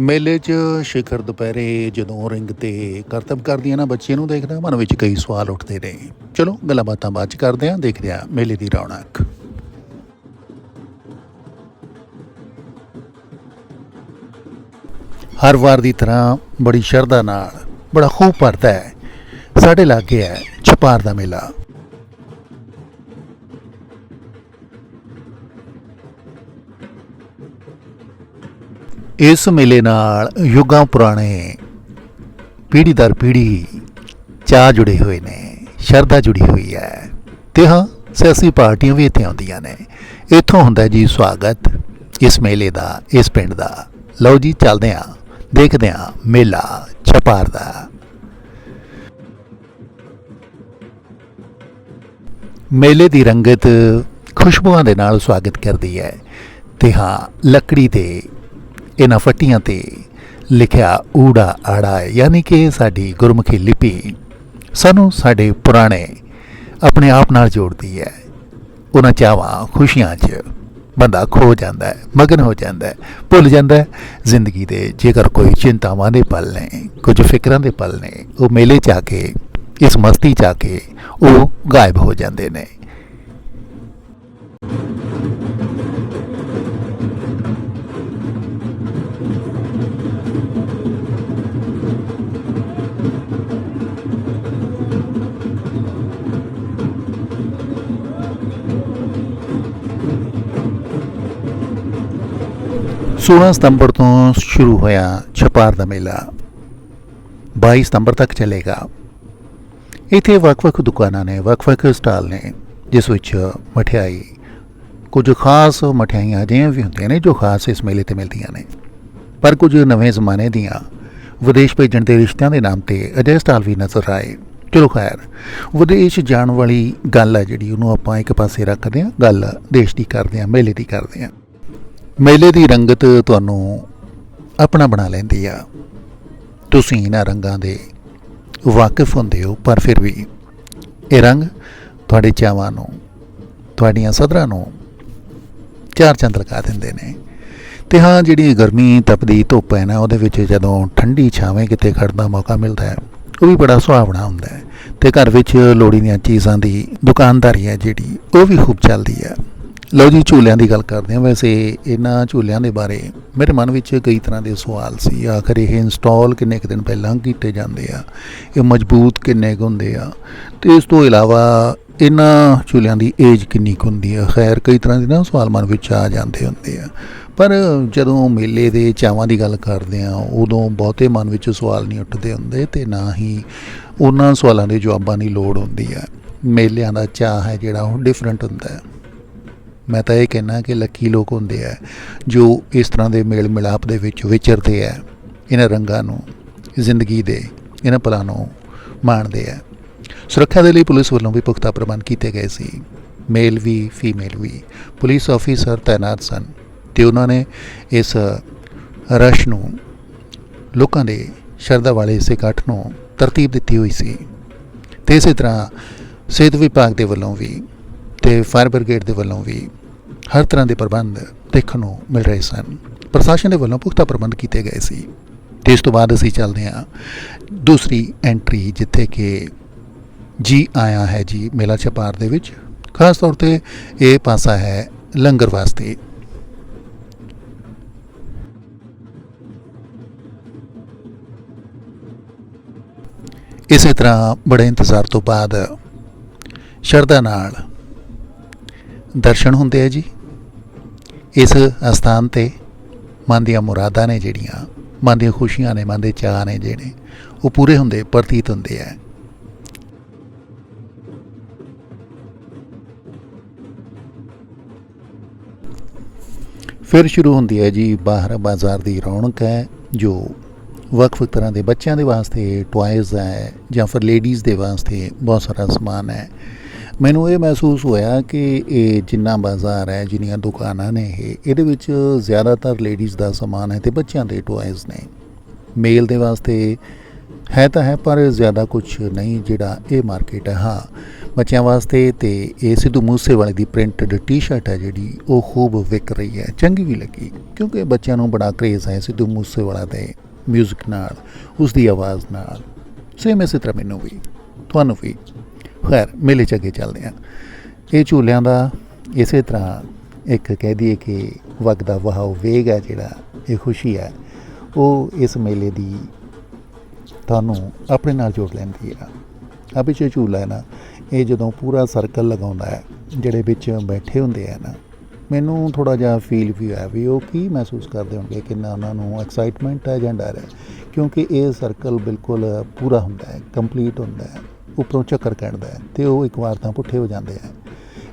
ਮੇਲੇ 'ਚ ਸ਼ਿਖਰ ਦੁਪਹਿਰੇ ਜਦੋਂ ਰਿੰਗ ਤੇ ਕਰਤਬ ਕਰਦੀਆਂ ਨਾ ਬੱਚੇ ਨੂੰ ਦੇਖਦਾ ਮਨ ਵਿੱਚ ਕਈ ਸਵਾਲ ਉੱਠਦੇ ਨੇ। ਚਲੋ ਗੱਲਾਂ ਬਾਤਾਂ ਬਾਅਦ 'ਚ ਕਰਦੇ ਆਂ ਦੇਖਦੇ ਆਂ ਮੇਲੇ ਦੀ ਰੌਣਕ। ਹਰ ਵਾਰ ਦੀ ਤਰ੍ਹਾਂ ਬੜੀ ਸ਼ਰਧਾ ਨਾਲ, ਬੜਾ ਖੂਬ ਭਰਦਾ ਹੈ। ਸਾਡੇ ਲਾਗੇ ਹੈ ਛਪਾਰ ਦਾ ਮੇਲਾ। ਇਸ ਮੇਲੇ ਨਾਲ ਯੁੱਗਾਂ ਪੁਰਾਣੇ ਪੀੜ੍ਹੀ ਦਰ ਪੀੜ੍ਹੀ ਚਾਹ ਜੁੜੇ ਹੋਏ ਨੇ, ਸ਼ਰਧਾ ਜੁੜੀ ਹੋਈ ਹੈ। ਤੇ ਹਾਂ, ਸਿਆਸੀ ਪਾਰਟੀਆਂ ਵੀ ਇੱਥੇ ਆਉਂਦੀਆਂ ਨੇ। ਇੱਥੋਂ ਹੁੰਦਾ ਜੀ ਸਵਾਗਤ। ਇਸ ਮੇਲੇ ਦਾ, ਇਸ ਪਿੰਡ ਦਾ। ਲਓ ਜੀ, ਚੱਲਦੇ ਆਂ ਦੇਖਦੇ ਆਂ ਮੇਲਾ ਛਪਾਰ ਦਾ ਮੇਲੇ ਦੀ ਰੰਗਤ ਖੁਸ਼ਬੂਆਂ ਦੇ ਨਾਲ ਸਵਾਗਤ ਕਰਦੀ ਹੈ। ਤੇ ਹਾਂ, ਲੱਕੜੀ ਤੇ ਇਹਨਾਂ ਫੱਟੀਆਂ ਤੇ ਲਿਖਿਆ ਊੜਾ ਆੜਾ ਯਾਨੀ ਕਿ ਸਾਡੀ ਗੁਰਮੁਖੀ ਲਿਪੀ ਸਾਨੂੰ ਸਾਡੇ ਪੁਰਾਣੇ ਆਪਣੇ ਆਪ ਨਾਲ ਜੋੜਦੀ ਹੈ। ਉਹਨਾਂ ਚਾਵਾਂ ਖੁਸ਼ੀਆਂ 'ਚ ਬੰਦਾ ਖੋ ਜਾਂਦਾ ਹੈ, ਮਗਨ ਹੋ ਜਾਂਦਾ ਹੈ, ਭੁੱਲ ਜਾਂਦਾ ਹੈ। ਜ਼ਿੰਦਗੀ ਦੇ ਜੇਕਰ ਕੋਈ ਚਿੰਤਾਵਾਂ ਦੇ ਪਲ ਨੇ, ਕੁਝ ਫਿਕਰਾਂ ਦੇ ਪਲ ਨੇ, ਉਹ ਮੇਲੇ 'ਚ ਆ ਕੇ, ਇਸ ਮਸਤੀ 'ਚ ਆ ਕੇ ਉਹ ਗਾਇਬ ਹੋ ਜਾਂਦੇ ਨੇ। ਸੋਲਾਂ ਸਤੰਬਰ ਤੋਂ ਸ਼ੁਰੂ ਹੋਇਆ ਛਪਾਰ ਦਾ ਮੇਲਾ। 22 ਸਤੰਬਰ ਤੱਕ ਚੱਲੇਗਾ। ਇੱਥੇ ਵੱਖ-ਵੱਖ ਦੁਕਾਨਾਂ ਨੇ, ਵੱਖ-ਵੱਖ ਸਟਾਲ ਨੇ, ਜਿਸ ਵਿੱਚ ਮਠਿਆਈ, ਕੁਝ ਖਾਸ ਮਠਿਆਈਆਂ ਅਜਿਹੀਆਂ ਵੀ ਹੁੰਦੀਆਂ ਨੇ ਜੋ ਖਾਸ ਇਸ ਮੇਲੇ ਤੇ ਮਿਲਦੀਆਂ ਨੇ। ਪਰ ਕੁਝ ਨਵੇਂ ਜ਼ਮਾਨੇ ਦੀਆਂ ਵਿਦੇਸ਼ ਭੇਜਣ ਦੇ ਰਿਸ਼ਤਿਆਂ ਦੇ ਨਾਮ ਤੇ ਅਜਿਹੇ ਸਟਾਲ ਵੀ ਨਜ਼ਰ ਆਏ। ਚਲੋ ਖੈਰ, ਵਿਦੇਸ਼ ਜਾਣ ਵਾਲੀ ਗੱਲ ਹੈ ਜਿਹੜੀ, ਉਹਨੂੰ ਆਪਾਂ ਇੱਕ ਪਾਸੇ ਰੱਖਦੇ ਹਾਂ, ਗੱਲ ਦੇਸ਼ ਦੀ ਕਰਦੇ ਹਾਂ, ਮੇਲੇ ਦੀ ਕਰਦੇ ਹਾਂ। ਮੇਲੇ ਦੀ ਰੰਗਤ ਤੁਹਾਨੂੰ ਆਪਣਾ ਬਣਾ ਲੈਂਦੀ ਆ। ਤੁਸੀਂ ਇਹਨਾਂ ਰੰਗਾਂ ਦੇ ਵਾਕਿਫ ਹੁੰਦੇ ਹੋ, ਪਰ ਫਿਰ ਵੀ ਇਹ ਰੰਗ ਤੁਹਾਡੇ ਚਾਵਾਂ ਨੂੰ, ਤੁਹਾਡੀਆਂ ਸਦਰਾਂ ਨੂੰ ਚਾਰ ਚੰਦ ਲਗਾ ਦਿੰਦੇ ਨੇ। ਤੇ ਹਾਂ, ਜਿਹੜੀ ਗਰਮੀ ਤਪਦੀ ਧੁੱਪ ਹੈ ਨਾ, ਉਹਦੇ ਵਿੱਚ ਜਦੋਂ ਠੰਡੀ ਛਾਵੇਂ ਕਿਤੇ ਖੜਨ ਦਾ ਮੌਕਾ ਮਿਲਦਾ ਹੈ, ਉਹ ਵੀ ਬੜਾ ਸੁਹਾਵਣਾ ਹੁੰਦਾ ਹੈ। ਤੇ ਘਰ ਵਿੱਚ ਲੋੜੀ ਦੀਆਂ ਚੀਜ਼ਾਂ ਦੀ ਦੁਕਾਨਦਾਰੀ ਹੈ ਜਿਹੜੀ, ਉਹ ਵੀ ਖੂਬ ਚੱਲਦੀ ਹੈ। ਲਓ ਜੀ, ਝੂਲਿਆਂ ਦੀ ਗੱਲ ਕਰਦੇ ਹਾਂ। ਵੈਸੇ ਇਹਨਾਂ ਝੂਲਿਆਂ ਦੇ ਬਾਰੇ ਮੇਰੇ ਮਨ ਵਿੱਚ ਕਈ ਤਰ੍ਹਾਂ ਦੇ ਸਵਾਲ ਸੀ। ਆਖਰ ਇਹ ਇੰਸਟਾਲ ਕਿੰਨੇ ਕੁ ਦਿਨ ਪਹਿਲਾਂ ਕੀਤੇ ਜਾਂਦੇ ਆ? ਇਹ ਮਜ਼ਬੂਤ ਕਿੰਨੇ ਕੁ ਹੁੰਦੇ ਆ? ਤੇ ਇਸ ਤੋਂ ਇਲਾਵਾ ਇਹਨਾਂ ਝੂਲਿਆਂ ਦੀ ਏਜ ਕਿੰਨੀ ਕੁ ਹੁੰਦੀ ਆ? ਖੈਰ, ਕਈ ਤਰ੍ਹਾਂ ਦੇ ਨਾ ਸਵਾਲ ਮਨ ਵਿੱਚ ਆ ਜਾਂਦੇ ਹੁੰਦੇ ਆ। ਪਰ ਜਦੋਂ ਮੇਲੇ ਦੇ ਚਾਵਾਂ ਦੀ ਗੱਲ ਕਰਦੇ ਆ, ਉਦੋਂ ਬਹੁਤੇ ਮਨ ਵਿੱਚ ਸਵਾਲ ਨਹੀਂ ਉੱਠਦੇ ਹੁੰਦੇ ਤੇ ਨਾ ਹੀ ਉਹਨਾਂ ਸਵਾਲਾਂ ਦੇ ਜਵਾਬਾਂ ਦੀ ਲੋੜ ਹੁੰਦੀ ਆ। ਮੇਲਿਆਂ ਦਾ ਚਾਹ ਹੈ ਜਿਹੜਾ, ਉਹ ਡਿਫਰੈਂਟ ਹੁੰਦਾ ਹੈ। ਮੈਂ ਤਾਂ ਇਹ ਕਹਿਣਾ ਕਿ ਲੱਕੀ ਲੋਕ ਹੁੰਦੇ ਆ, ਜੋ ਇਸ ਤਰ੍ਹਾਂ ਦੇ ਮੇਲ ਮਿਲਾਪ ਦੇ ਵਿੱਚ ਵਿਚਰਦੇ ਆ, ਇਹਨਾਂ ਰੰਗਾਂ ਨੂੰ, ਜ਼ਿੰਦਗੀ ਦੇ, ਇਹਨਾਂ ਪਲਾਂ ਨੂੰ ਮਾਣਦੇ ਆ। ਸੁਰੱਖਿਆ ਦੇ ਲਈ ਪੁਲਿਸ ਵੱਲੋਂ ਵੀ ਪੁਖਤਾ ਪ੍ਰਬੰਧ ਕੀਤੇ ਗਏ ਸੀ। ਮੇਲ ਵੀ, ਫੀਮੇਲ ਵੀ। ਪੁਲਿਸ ਆਫੀਸਰ ਤਾਇਨਾਤ ਸਨ ਤੇ ਉਹਨਾਂ ਨੇ ਇਸ ਰਸ਼ ਨੂੰ ਲੋਕਾਂ ਦੇ ਸ਼ਰਧਾ ਵਾਲੇ ਇਸ ਇਕੱਠ ਨੂੰ ਤਰਤੀਬ ਦਿੱਤੀ ਹੋਈ ਸੀ। ਤੇ ਇਸੇ ਤਰ੍ਹਾਂ ਸਿਹਤ ਵਿਭਾਗ ਦੇ ਵੱਲੋਂ ਵੀ ਤੇ ਫਾਇਰ ਬ੍ਰਿਗੇਡ ਦੇ ਵੱਲੋਂ ਵੀ ਹਰ ਤਰ੍ਹਾਂ ਦੇ ਪ੍ਰਬੰਧ ਦੇਖਣ ਨੂੰ ਮਿਲ ਰਹੇ ਸਨ। ਪ੍ਰਸ਼ਾਸਨ ਦੇ ਵੱਲੋਂ ਪੁਖਤਾ ਪ੍ਰਬੰਧ ਕੀਤੇ ਗਏ ਸੀ। ਤੇ ਇਸ ਤੋਂ ਬਾਅਦ ਅਸੀਂ ਚੱਲਦੇ ਹਾਂ ਦੂਸਰੀ ਐਂਟਰੀ ਜਿੱਥੇ ਕਿ ਜੀ ਆਇਆ ਹੈ ਜੀ ਮੇਲਾ ਛਪਾਰ ਦੇ ਵਿੱਚ। ਖਾਸ ਤੌਰ ਤੇ ਇਹ ਪਾਸਾ ਹੈ ਲੰਗਰ ਵਾਸਤੇ। ਇਸੇ ਤਰ੍ਹਾਂ ਬੜੇ ਇੰਤਜ਼ਾਰ ਤੋਂ ਬਾਅਦ ਸ਼ਰਧਾ ਨਾਲ ਦਰਸ਼ਨ ਹੁੰਦੇ ਆ ਜੀ। ਇਸ ਅਸਥਾਨ ਤੇ ਮਨ ਦੀਆਂ ਮੁਰਾਦਾਂ ਨੇ ਜਿਹੜੀਆਂ, ਮਨ ਦੀਆਂ ਖੁਸ਼ੀਆਂ ਨੇ, ਮਨ ਦੇ ਚਾਅ ਨੇ ਜਿਹੜੇ, ਉਹ ਪੂਰੇ ਹੁੰਦੇ, ਪ੍ਰਤੀਤ ਹੁੰਦੇ ਆ। ਫਿਰ ਸ਼ੁਰੂ ਹੁੰਦੀ ਹੈ ਜੀ, ਬਾਹਰ ਬਾਜ਼ਾਰ ਦੀ ਰੌਣਕ ਹੈ, ਜੋ ਵੱਖ-ਵੱਖ ਤਰ੍ਹਾਂ ਦੇ ਬੱਚਿਆਂ ਦੇ ਵਾਸਤੇ ਟੁਆਇਜ਼ ਹੈ, ਜਾਂ ਫਿਰ ਲੇਡੀਜ਼ ਦੇ ਵਾਸਤੇ ਬਹੁਤ ਸਾਰਾ ਸਮਾਨ ਹੈ। ਮੈਨੂੰ ਇਹ ਮਹਿਸੂਸ ਹੋਇਆ ਕਿ ਇਹ ਜਿੰਨਾ ਬਾਜ਼ਾਰ ਹੈ, ਜਿੰਨੀਆਂ ਦੁਕਾਨਾਂ ਨੇ ਇਹ, ਇਹਦੇ ਵਿੱਚ ਜ਼ਿਆਦਾਤਰ ਲੇਡੀਜ਼ ਦਾ ਸਮਾਨ ਹੈ ਤੇ ਬੱਚਿਆਂ ਦੇ ਟੁਆਇਜ਼ ਨੇ। ਮੇਲ ਦੇ ਵਾਸਤੇ ਹੈ ਤਾਂ ਹੈ, ਪਰ ਜ਼ਿਆਦਾ ਕੁਝ ਨਹੀਂ, ਜਿਹੜਾ ਇਹ ਮਾਰਕੀਟ ਹੈ। ਹਾਂ, ਬੱਚਿਆਂ ਵਾਸਤੇ ਤੇ ਇਹ ਸਿੱਧੂ ਮੂਸੇਵਾਲੇ ਦੀ ਪ੍ਰਿੰਟਡ ਟੀ-ਸ਼ਰਟ ਹੈ ਜਿਹੜੀ, ਉਹ ਖੂਬ ਵਿਕ ਰਹੀ ਹੈ। ਚੰਗੀ ਵੀ ਲੱਗੀ, ਕਿਉਂਕਿ ਬੱਚਿਆਂ ਨੂੰ ਬੜਾ ਕਰੇਜ਼ ਹੈ ਸਿੱਧੂ ਮੂਸੇਵਾਲਾ ਦੇ 뮤직 ਨਾਲ ਉਸ ਦੀ ਆਵਾਜ਼ ਨਾਲ। ਸੇਮ ਇਸੇ ਤਰ੍ਹਾਂ ਮੈਨੂੰ ਵੀ, ਤੁਹਾਨੂੰ ਵੀ। ਖੈਰ, ਮੇਲੇ ਚ ਅੱਗੇ ਚੱਲਦੇ ਹਾਂ। ਇਹ ਝੂਲਿਆਂ ਦਾ ਇਸੇ ਤਰ੍ਹਾਂ ਇੱਕ ਕਹਿ ਦਈਏ ਕਿ ਵਗਦਾ ਵਹਾਓ ਵੇਗ ਹੈ ਜਿਹੜਾ, ਇਹ ਖੁਸ਼ੀ ਹੈ। ਉਹ ਇਸ ਮੇਲੇ ਦੀ ਤੁਹਾਨੂੰ ਆਪਣੇ ਨਾਲ ਜੋੜ ਲੈਂਦੀ ਆ ਆ ਪਿੱਛੇ ਝੂਲਾ ਹੈ ਨਾ, ਇਹ ਜਦੋਂ ਪੂਰਾ ਸਰਕਲ ਲਗਾਉਂਦਾ ਹੈ, ਜਿਹੜੇ ਵਿੱਚ ਬੈਠੇ ਹੁੰਦੇ ਆ ਨਾ, ਮੈਨੂੰ ਥੋੜਾ ਜਿਹਾ ਫੀਲ ਵੀ ਹੋਇਆ ਵੀ ਉਹ ਕੀ ਮਹਿਸੂਸ ਕਰਦੇ ਹੋਣਗੇ, ਕਿੰਨਾ ਉਹਨਾਂ ਨੂੰ ਐਕਸਾਈਟਮੈਂਟ ਹੈ ਜਾਂ ਡਰ ਹੈ। ਕਿਉਂਕਿ ਇਹ ਸਰਕਲ ਬਿਲਕੁਲ ਪੂਰਾ ਹੁੰਦਾ ਹੈ ਕੰਪਲੀਟ ਹੁੰਦਾ ਹੈ। ਉੱਪਰੋਂ ਚੱਕਰ ਕੱਢਦਾ ਹੈ ਤੇ ਉਹ ਇੱਕ ਵਾਰ ਤਾਂ ਪੁੱਠੇ ਹੋ ਜਾਂਦੇ ਆ।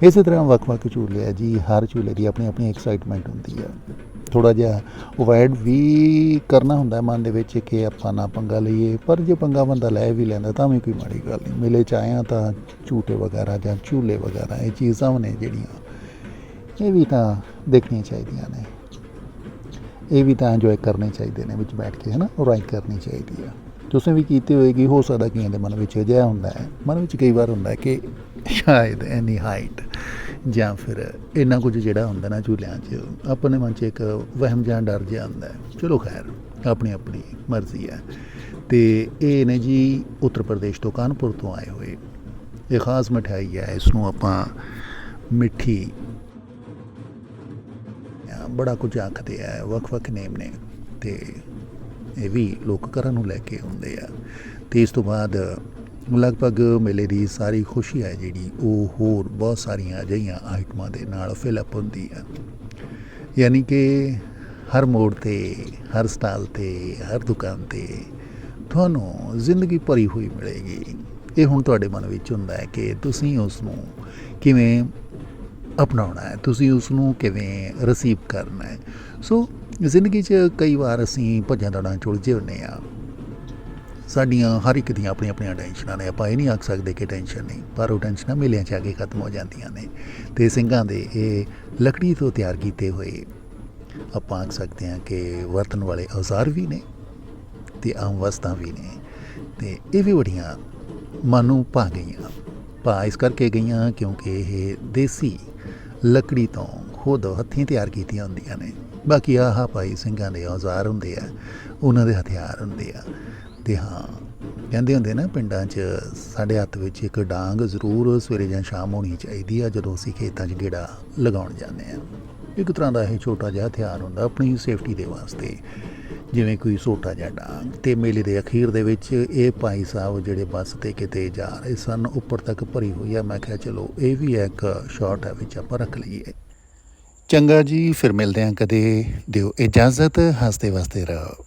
ਇਸੇ ਤਰ੍ਹਾਂ ਵੱਖ-ਵੱਖ ਝੂਲੇ ਆ ਜੀ, ਹਰ ਝੂਲੇ ਦੀ ਆਪਣੀ ਆਪਣੀ ਐਕਸਾਈਟਮੈਂਟ ਹੁੰਦੀ ਆ। ਥੋੜਾ ਜਿਹਾ ਅਵੋਇਡ ਵੀ ਕਰਨਾ ਹੁੰਦਾ ਮਨ ਦੇ ਵਿੱਚ ਕਿ ਆਪਾਂ ਨਾ ਪੰਗਾ ਲਈਏ, ਪਰ ਜੇ ਪੰਗਾ ਬੰਦਾ ਲੈ ਵੀ ਲੈਂਦਾ ਤਾਂ ਵੀ ਕੋਈ ਮਾੜੀ ਗੱਲ ਨਹੀਂ। ਮੇਲੇ ਚ ਆਇਆ ਤਾਂ ਝੂਟੇ ਵਗੈਰਾ ਜਾਂ ਝੂਲੇ ਵਗੈਰਾ, ਇਹ ਚੀਜ਼ਾਂ ਨੇ ਜਿਹੜੀਆਂ। ਇਹ ਵੀ ਤਾਂ ਦੇਖਣੀਆਂ ਚਾਹੀਦੀਆਂ ਨੇ। ਇਹ ਵੀ ਤਾਂ ਇੰਜੋਏ ਕਰਨੇ ਚਾਹੀਦੇ ਨੇ ਵਿੱਚ ਬੈਠ ਕੇ ਹੈ ਨਾ ਰਾਈਡ ਕਰਨੀ ਚਾਹੀਦੀ ਆ। ਤੁਸੀਂ ਵੀ ਕੀਤੀ ਹੋਏਗੀ, ਹੋ ਸਕਦਾ ਕਈਆਂ ਦੇ ਮਨ ਵਿੱਚ ਅਜਿਹਾ ਹੁੰਦਾ ਹੈ। ਮਨ ਵਿੱਚ ਕਈ ਵਾਰ ਹੁੰਦਾ ਕਿ ਸ਼ਾਇਦ ਐਨੀ ਹਾਈਟ ਜਾਂ ਫਿਰ ਇੰਨਾ ਕੁਝ ਜਿਹੜਾ ਹੁੰਦਾ ਨਾ ਝੂਲਿਆਂ 'ਚ, ਆਪਣੇ ਮਨ 'ਚ ਇੱਕ ਵਹਿਮ ਜਾਂ ਡਰ ਜਿਹਾ ਹੁੰਦਾ ਹੈ। ਚਲੋ ਖੈਰ, ਆਪਣੀ ਆਪਣੀ ਮਰਜ਼ੀ ਹੈ। ਤੇ ਇਹ ਨੇ ਜੀ ਉੱਤਰ ਪ੍ਰਦੇਸ਼ ਤੋਂ ਕਾਨਪੁਰ ਤੋਂ ਆਏ ਹੋਏ। ਇਹ ਖਾਸ ਮਠਿਆਈ ਹੈ, ਇਸ ਨੂੰ ਆਪਾਂ ਮਿੱਠੀ ਬੜਾ ਕੁਝ ਆਖਦੇ ਆ, ਵੱਖ-ਵੱਖ ਨੇਮ ਨੇ ਤੇ ਇਹ ਵੀ ਲੋਕ ਘਰਾਂ ਨੂੰ ਲੈ ਕੇ ਆਉਂਦੇ ਆ। ਤੇ ਇਸ ਤੋਂ ਬਾਅਦ ਲਗਭਗ ਮੇਲੇ ਦੀ ਸਾਰੀ ਖੁਸ਼ੀ ਹੈ ਜਿਹੜੀ, ਉਹ ਹੋਰ ਬਹੁਤ ਸਾਰੀਆਂ ਅਜਿਹੀਆਂ ਆਈਟਮਾਂ ਦੇ ਨਾਲ ਫਿਲਅਪ ਹੁੰਦੀ ਆ। ਯਾਨੀ ਕਿ ਹਰ ਮੋੜ ਤੇ, ਹਰ ਸਟਾਲ ਤੇ, ਹਰ ਦੁਕਾਨ ਤੇ ਤੁਹਾਨੂੰ ਜ਼ਿੰਦਗੀ ਭਰੀ ਹੋਈ ਮਿਲੇਗੀ। ਇਹ ਹੁਣ ਤੁਹਾਡੇ ਮਨ ਵਿੱਚ ਹੁੰਦਾ ਹੈ ਕਿ ਤੁਸੀਂ ਉਸ ਨੂੰ ਕਿਵੇਂ ਅਪਣਾਉਣਾ ਹੈ, ਤੁਸੀਂ ਉਸ ਨੂੰ ਕਿਵੇਂ ਰਿਸੀਵ ਕਰਨਾ ਹੈ। ਸੋ ਜ਼ਿੰਦਗੀ 'ਚ ਕਈ ਵਾਰ ਅਸੀਂ ਭੱਜਾਂ ਦੌੜਾਂ 'ਚ ਉਲਝੇ ਹੁੰਦੇ ਆ ਸਾਡੀਆਂ ਹਰ ਇੱਕ ਦੀਆਂ ਆਪਣੀਆਂ ਆਪਣੀਆਂ ਟੈਨਸ਼ਨਾਂ ਨੇ, ਆਪਾਂ ਇਹ ਨਹੀਂ ਆਖ ਸਕਦੇ ਕਿ ਟੈਨਸ਼ਨ ਨਹੀਂ, ਪਰ ਉਹ ਟੈਨਸ਼ਨਾਂ ਮੇਲਿਆਂ 'ਚ ਆ ਕੇ ਖਤਮ ਹੋ ਜਾਂਦੀਆਂ ਨੇ। ਤੇ ਸਿੰਘਾਂ ਦੇ ਇਹ ਲੱਕੜੀ ਤੋਂ ਤਿਆਰ ਕੀਤੇ ਹੋਏ ਆਪਾਂ ਆਖ ਸਕਦੇ ਹਾਂ ਕਿ ਵਰਤਣ ਵਾਲੇ ਔਜ਼ਾਰ ਵੀ ਨੇ ਤੇ ਆਮ ਵਸਤਾਂ ਵੀ ਨੇ। ਤੇ ਇਹ ਵੀ ਬੜੀਆਂ ਮਨ ਨੂੰ ਭਾ ਗਈਆਂ। ਭਾ ਇਸ ਕਰਕੇ ਗਈਆਂ ਕਿਉਂਕਿ ਇਹ ਦੇਸੀ ਲੱਕੜੀ ਤੋਂ ਖੁਦ ਹੱਥੀਂ ਤਿਆਰ ਕੀਤੀਆਂ ਹੁੰਦੀਆਂ ਨੇ। ਬਾਕੀ ਆਹ ਭਾਈ ਸਿੰਘਾਂ ਦੇ ਔਜ਼ਾਰ ਹੁੰਦੇ ਆ, ਉਹਨਾਂ ਦੇ ਹਥਿਆਰ ਹੁੰਦੇ ਆ। ਤੇ ਹਾਂ, ਕਹਿੰਦੇ ਹੁੰਦੇ ਨਾ ਪਿੰਡਾਂ 'ਚ ਸਾਡੇ ਹੱਥ ਵਿੱਚ ਇੱਕ ਡਾਂਗ ਜ਼ਰੂਰ ਸਵੇਰੇ ਜਾਂ ਸ਼ਾਮ ਹੋਣੀ ਚਾਹੀਦੀ ਆ, ਜਦੋਂ ਅਸੀਂ ਖੇਤਾਂ 'ਚ ਗੇੜਾ ਲਗਾਉਣ ਜਾਂਦੇ ਆ। ਇੱਕ ਤਰ੍ਹਾਂ ਦਾ ਇਹ ਛੋਟਾ ਜਿਹਾ ਹਥਿਆਰ ਹੁੰਦਾ ਆਪਣੀ ਸੇਫਟੀ ਦੇ ਵਾਸਤੇ, ਜਿਵੇਂ ਕੋਈ ਛੋਟਾ ਜਿਹਾ ਡਾਂਗ। ਤੇ ਮੇਲੇ ਦੇ ਅਖੀਰ ਦੇ ਵਿੱਚ ਇਹ ਭਾਈ ਸਾਹਿਬ ਜਿਹੜੇ ਬੱਸ ਤੇ ਕਿਤੇ ਜਾ ਰਹੇ ਸਨ, ਉੱਪਰ ਤੱਕ ਭਰੀ ਹੋਈ ਆ, ਮੈਂ ਕਿਹਾ ਚਲੋ ਇਹ ਵੀ ਇੱਕ ਸ਼ਾਟ ਹੈ ਵਿੱਚ ਆਪਾਂ ਰੱਖ ਲਈਏ। ਚੰਗਾ ਜੀ ਫਿਰ ਮਿਲਦੇ ਹਾਂ ਕਦੇ। ਦਿਓ ਇਜਾਜ਼ਤ ਹੱਸਦੇ ਵਸਦੇ ਰਹੋ।